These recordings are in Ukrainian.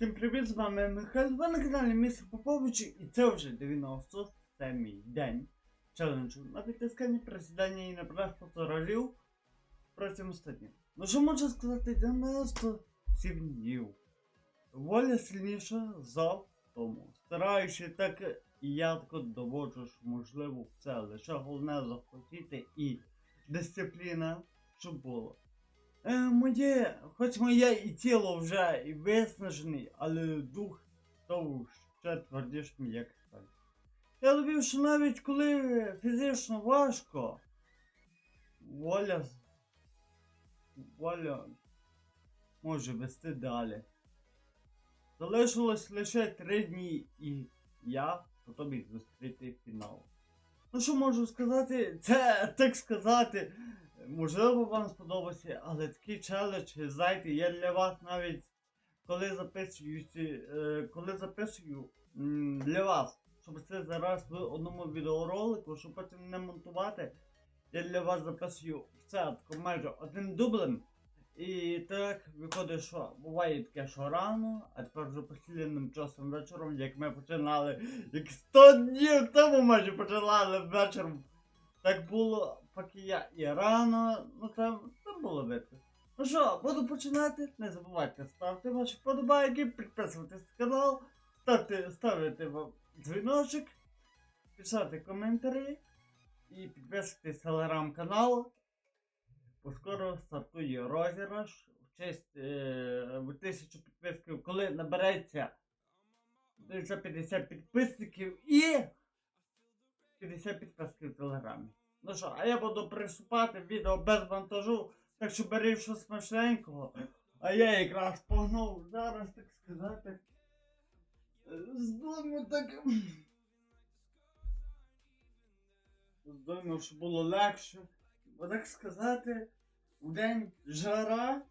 Всім привіт, з вами Михайло, ви на каналі Містер Попович, і це вже 97-й день челенджу на відтискання присідання і на прес разів протягом 100. Ну що можу сказати, 97 днів. Воля сильніша за тому. Стараюся так, і я так доводжу, що можливо це лише головне захотіти і дисципліна, щоб було. Е, моє, хоч моє і тіло вже і виснажений, але дух став ще твердішим, як сталь. Я любив, що навіть коли фізично важко, воля, воля може вести далі. Залишилось лише три дні і я готовий зустріти фінал. Ну що можу сказати? Це так сказати. Можливо, вам сподобається, але такий челендж, знаєте, я для вас навіть коли записую, е, коли записую для вас, щоб це зараз в одному відеоролику, щоб потім не монтувати, я для вас записую все майже одним дублем. І так виходить, що буває таке, що рано, а тепер вже посіленим часом вечором, як ми починали, як 100 днів тому майже починали вечором. Так було, поки я і рано, ну там, там було видно. Ну що, буду починати. Не забувайте ставити ваші вподобайки, підписуватись на канал, ставити, ставити вам дзвіночок, писати коментарі і підписуйтесь на телеграм-канал. Бо скоро стартує розіграш в честь е, тисячу підписків, коли набереться 150 підписників і 50 підписків в телеграмі. Ну що, а я буду приступати відео без монтажу, так що бери щось смачненького. А я якраз погнув зараз, так сказати. З дому так. Дому, щоб було легше. Бо так сказати, в день жара,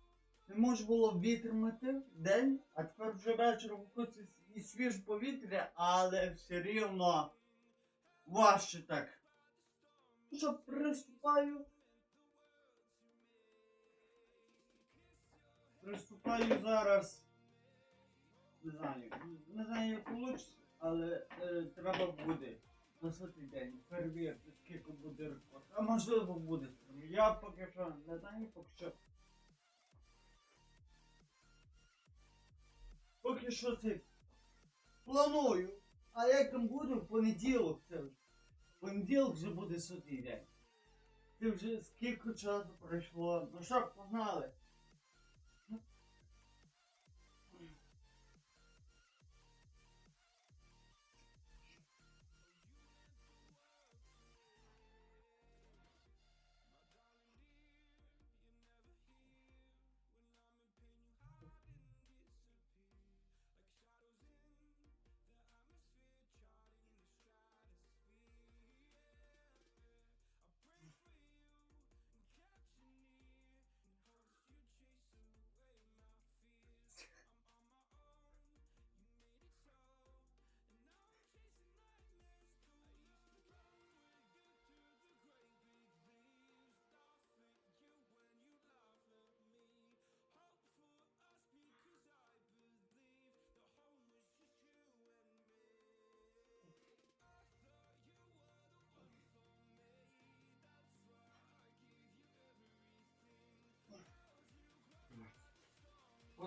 не можна було витримати день, а тепер вже вечором хоч і свіже повітря, але все рівно важче так. Що, приступаю. Приступаю зараз. Не знаю, не знаю, як вийде, але е, треба буде на сотий день перевірити, скільки буде рекорд. А можливо буде. Я поки що не знаю, поки що. Поки що це планую. А як там буде в понеділок це понеділок вже буде сотий день. Ти вже скільки часу пройшло. Ну що, погнали.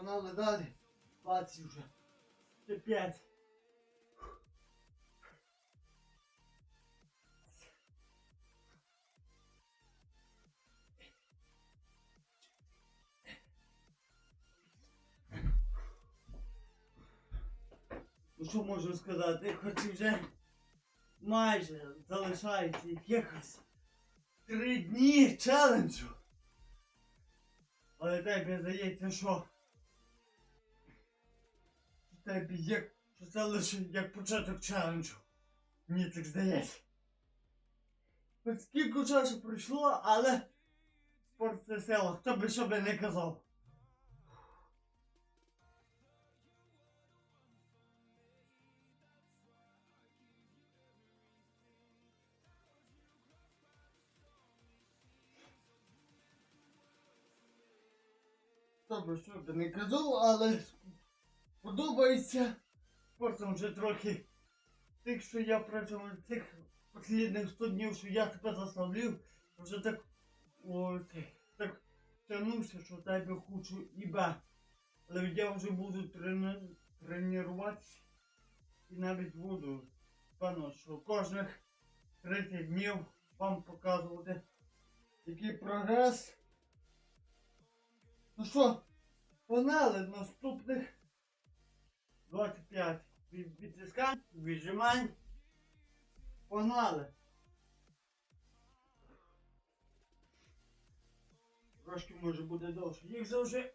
Погнали далі. 20 вже. Ще 5. Ну що можу сказати, хоч і вже майже залишається якихось три дні челенджу. Але мені здається, що Тобі як лише як початок челенджу. Мені так здається. От скільки часу пройшло, але спорт це сила, хто би що би не казав. Хто би що би не казав, але подобається. Спортом вже трохи. Тих, що я працював, цих останніх 100 днів, що я тебе заставлив, вже так, о, це, так тягнувся, що тебе хочу і бе. Але я вже буду трени, тренуватися і навіть буду, певно, що кожних 30 днів вам показувати, який прогрес. Ну що, погнали наступних 25 від- відтискань, віджимань. Погнали. Трошки може буде довше. Їх завжди.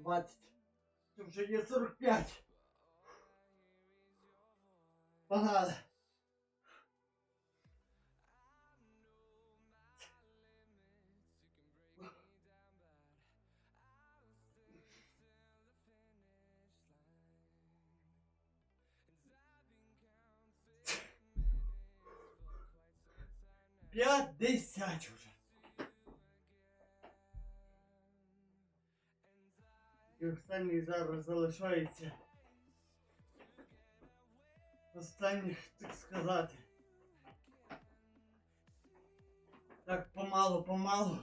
Двадцять. Це вже є 45. Погнали. П'ятдесят уже. І останній зараз залишається. Останніх, так сказати. Так помалу, помалу.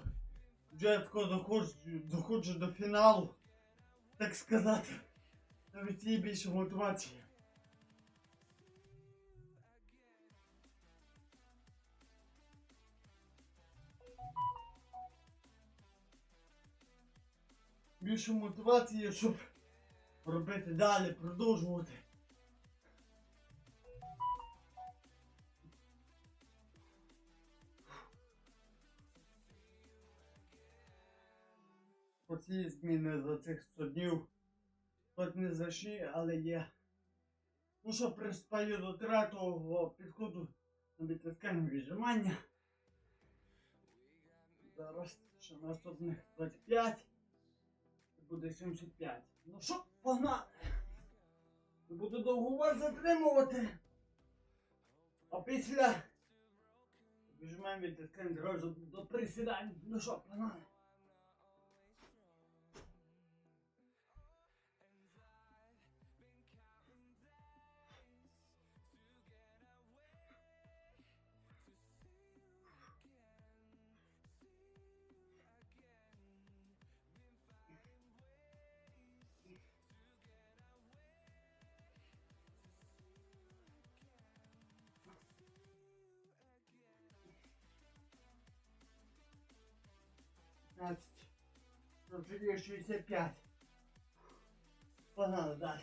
Вже я тако доходжу, доходжу до фіналу. Так сказати. Навіть є більше мотивації. Більше мотивації, щоб робити далі, продовжувати. Оці зміни за цих 100 днів хоч не значні, але є. Ну що, пристаю до третього підходу на відтискання віджимання. Зараз ще наступних 25 буде 75. Ну що, погнали! Буду довго вас затримувати. А після відтискаємо одразу до присідань. Ну що, погнали! П'ятнадцять. Вже є 65. Погнали далі.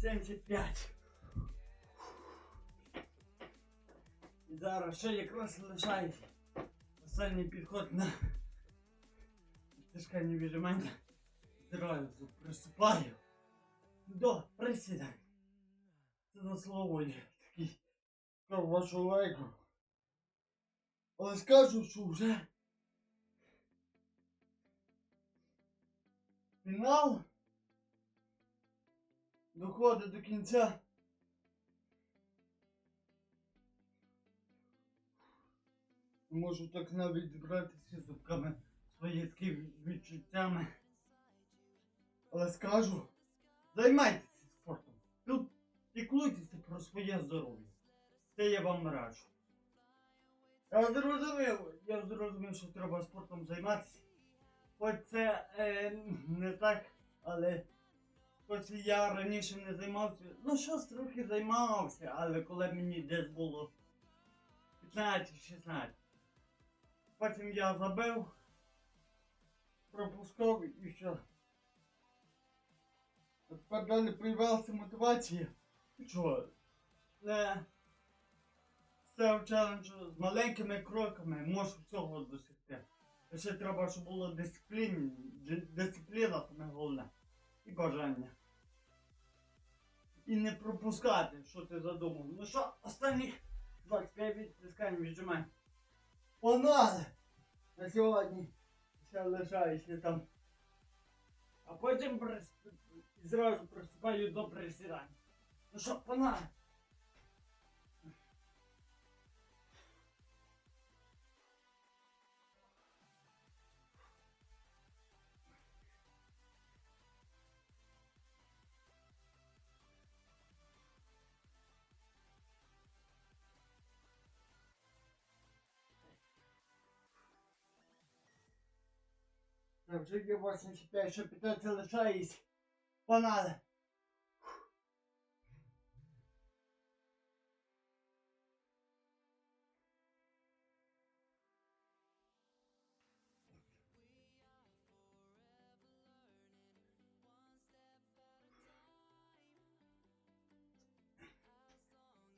Семьдесят п'ять. Зараз ще якраз лишається останній підход на тяжкання віджимання. Зразу приступаю до присідань. Це заслуговує такий вашу лайку. Але скажу, що вже фінал доходить до кінця. Можу так навіть зібратися зубками свої такі відчуттями. Але скажу, Займайтеся спортом. Піл- Піклуйтеся про своє здоров'я. Це я вам раджу. Я зрозумів, я зрозумів, що треба спортом займатися. Хоч це е, не так, але хоч я раніше не займався. Ну щось трохи займався, але коли мені десь було 15-16. Потім я забив, пропускав і все. Тепер далі появилася мотивація. Що? Не став челендж з маленькими кроками, можу всього досягти. Ще треба, щоб була дисципліна, дисципліна саме головне. І бажання. І не пропускати, що ти задумав. Ну що, останніх 25 відтискань віджимай. Погнали! На сьогодні ще лишаюся там. А потім зразу приступаю до присідання. Ну що, погнали! Та вже є 85, що 15 лишається. Погнали!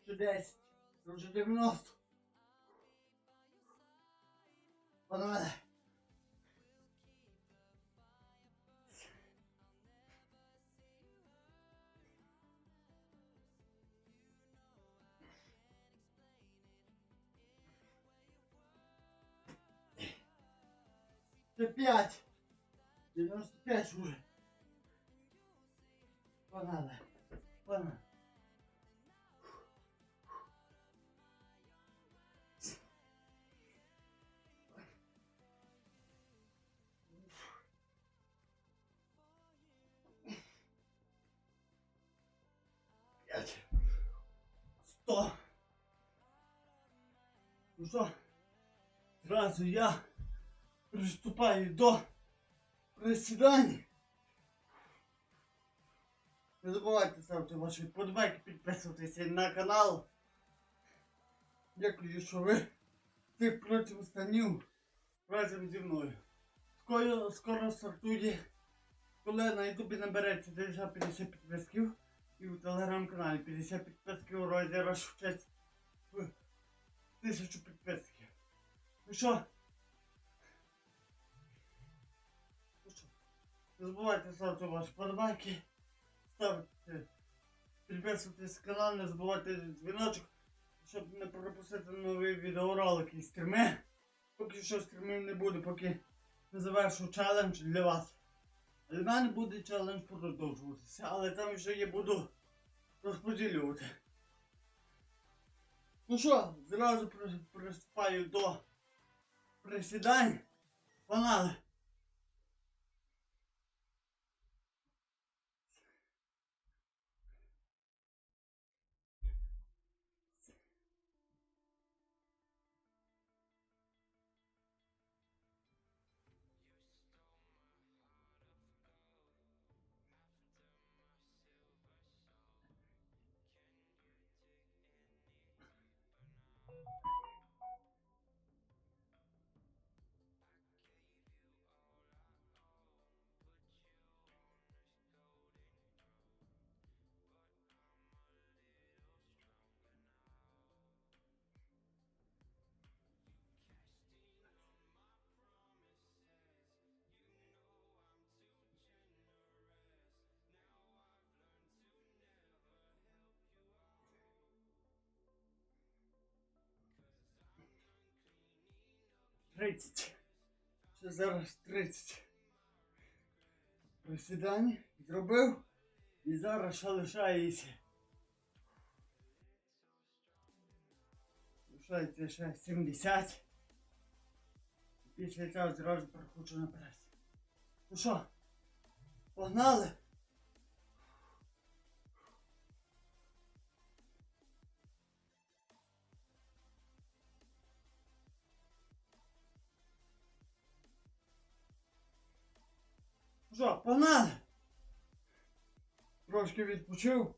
Ще 10, це вже 90. Погнали! Це 5. 95 уже. Погнали. Погнали. П'ять. Сто. Ну що, зразу я приступаю до присідань. Не забувайте ставити ваші подбайки, підписуватися на канал. Дякую, що ви тих протягом разом зі мною. Скоро, скоро стартує, коли на ютубі набереться десь 50 підписків і в телеграм-каналі 50 підписків розіграш в честь тисячу підписків. Ну що? Не забувайте ставити ваші подобайки, ставити, підписуватись на канал, не забувайте дзвіночок, щоб не пропустити нові відеоролики і стріми. Поки що стрімів не буде, поки не завершу челендж для вас. Для мене буде челендж продовжуватися, але там вже я буду розподілювати. Ну що, зразу приступаю до присідань. Погнали! Тридцять. Ще зараз 30. Присідання зробив. І зараз ще лишається. Лишається ще 70. Після цього зразу переходжу на прес. Ну що, погнали? Що, погнали? Трошки відпочив.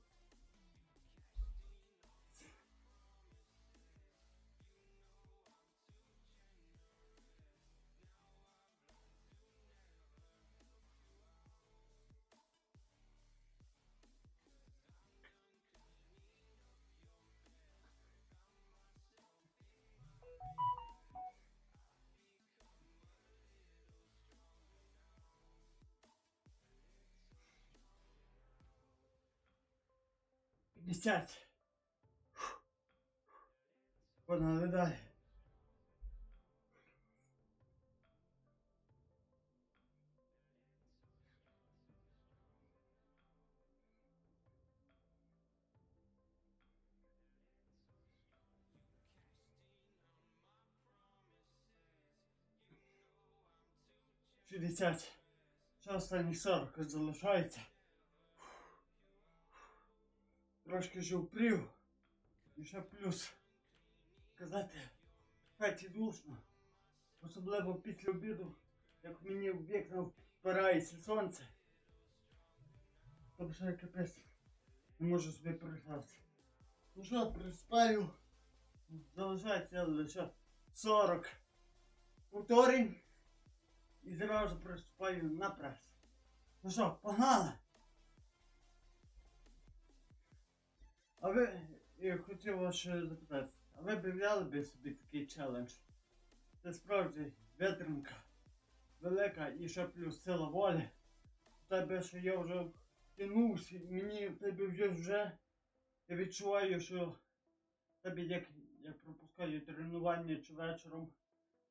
П'ятдесят. Погнали далі. Шістдесят. Ще останні сорок залишається. Трошки вже впрів. І ще плюс сказати, в хаті душно. Особливо після обіду, як мені в вікна впирається сонце. Тобто ще капець. Не можу собі представити. Ну що, приспаю. Залишається лише 40 повторень. І зразу приступаю на прес. Ну що, погнали! А ви, я хотів вас ще запитати, а ви б взяли би собі такий челендж? Це справді витримка велика і ще плюс сила волі. Тебе, що я вже тянувся, мені в тебе вже вже я відчуваю, що тебе як я пропускаю тренування чи вечором,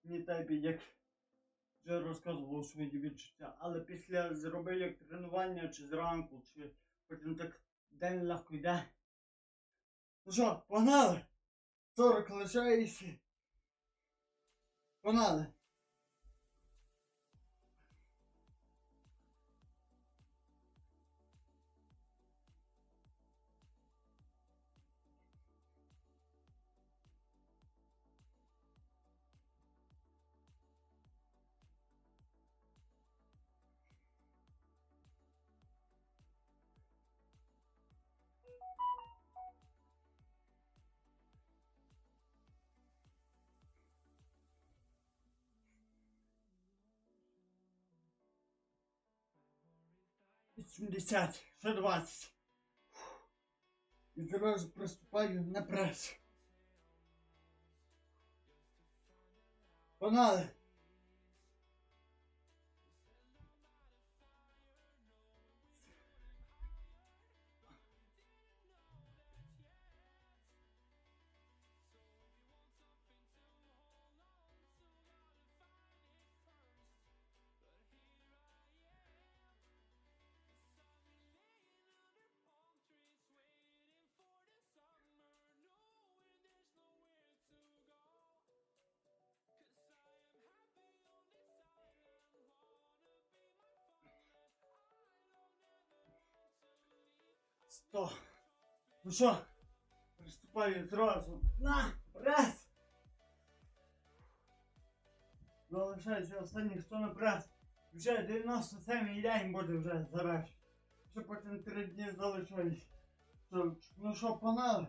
мені тебе як вже розказував свої відчуття. Але після зроби як тренування чи зранку, чи потім так день легко йде. Ну що, погнали? 40 лишається. Погнали. Вісімдесят, ще двадцять. І зразу приступаю на прес. Погнали. Сто. Ну що, приступаю зразу на прес. Залишається останніх 100 на прес. Вже 97 день буде вже завершити. Ще потім 3 дні залишаюсь. Що, Ну що, панали?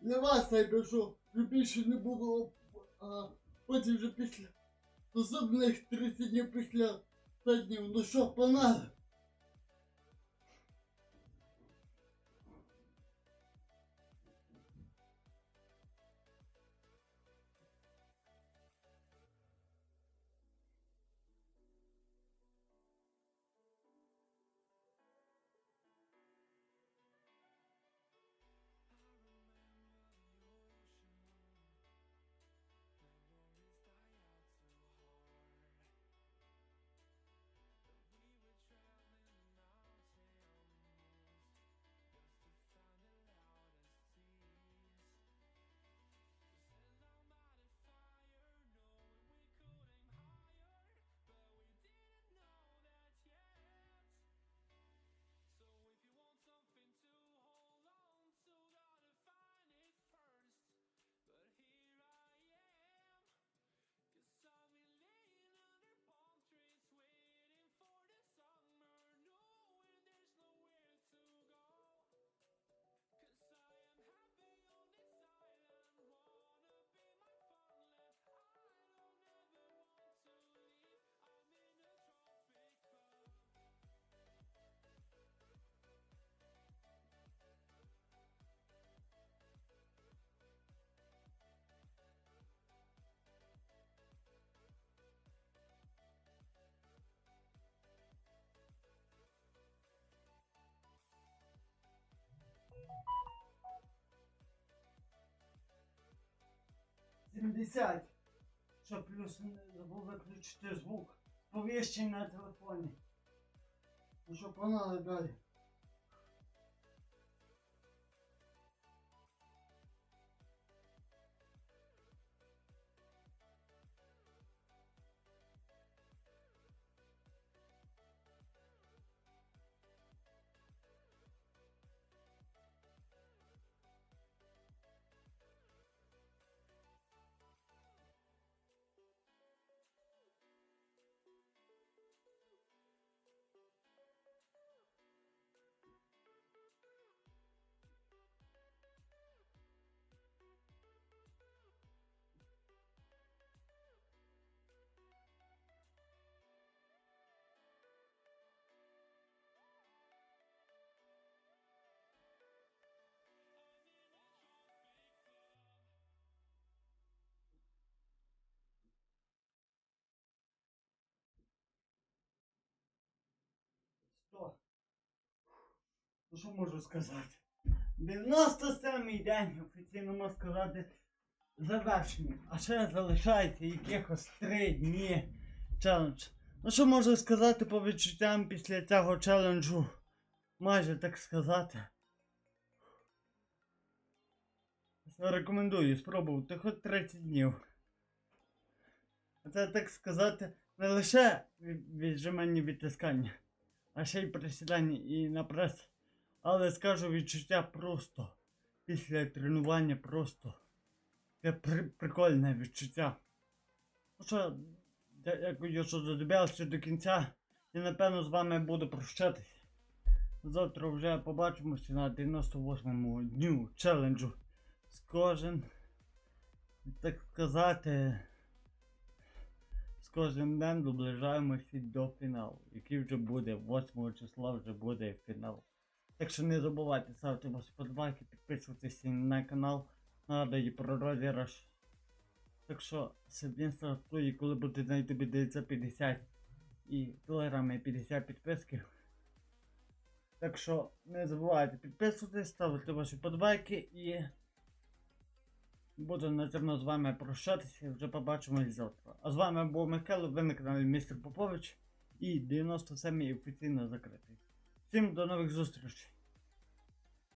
Не вас що вже більше не було, а потім вже після наступних 30 днів після 100 днів. Ну що, панали? 70. щоб плюс не забув виключити звук. Повіщення на телефоні. Ну що, погнали далі. Ну що можу сказати? 97-й день офіційно можна сказати завершений. А ще залишається якихось 3 дні челендж. Ну що можу сказати по відчуттям після цього челенджу? Майже так сказати. Рекомендую спробувати хоч 30 днів. Це так сказати не лише від- віджимання відтискання, а ще й присідання і на прес. Але скажу відчуття просто. Після тренування просто. Це при- прикольне відчуття. Ну що, дя- дякую, що додивилися до кінця. І напевно з вами буду прощатись. Завтра вже побачимося на 98-му дню челенджу. З кожен, так сказати, з кожним днем доближаємося до фіналу, який вже буде 8 числа вже буде фінал. Так що не забувайте ставити ваші подбайки, підписуватися на канал. Нагадаю про розіграш. Так що сьогодні стартує, коли буде на ютубі 950 і телеграмі 50 підписків. Так що не забувайте підписуватись, ставити ваші подбайки і буду на цьому з вами прощатися. Вже побачимось завтра. А з вами був Михайло, ви на каналі Містер Попович і 97 офіційно закритий. Всім до нових зустрічей!